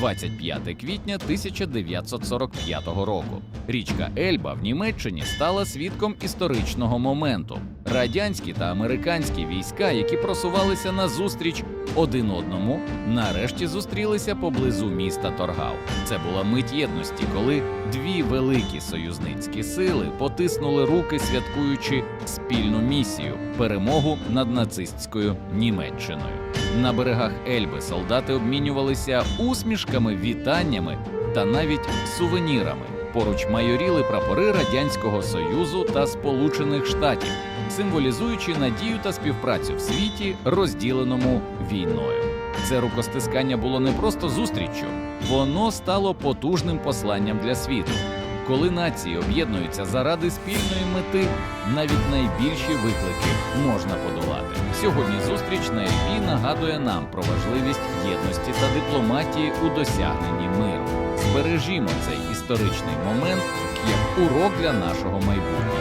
25 квітня 1945 року. Річка Ельба в Німеччині стала свідком історичного моменту. Радянські та американські війська, які просувалися назустріч один одному, нарешті зустрілися поблизу міста Торгау. Це була мить єдності, коли дві великі союзницькі сили потиснули руки, святкуючи спільну місію перемогу над нацистською Німеччиною. На берегах Ельби солдати обмінювалися усмішками, вітаннями та навіть сувенірами. Поруч майоріли прапори Радянського Союзу та Сполучених Штатів, символізуючи надію та співпрацю в світі, розділеному війною. Це рукостискання було не просто зустріччю, воно стало потужним посланням для світу. Коли нації об'єднуються заради спільної мети, навіть найбільші виклики можна подолати. Сьогодні зустріч на Ельбі нагадує нам про важливість єдності та дипломатії у досягненні миру. Збережімо цей історичний момент як урок для нашого майбутнього.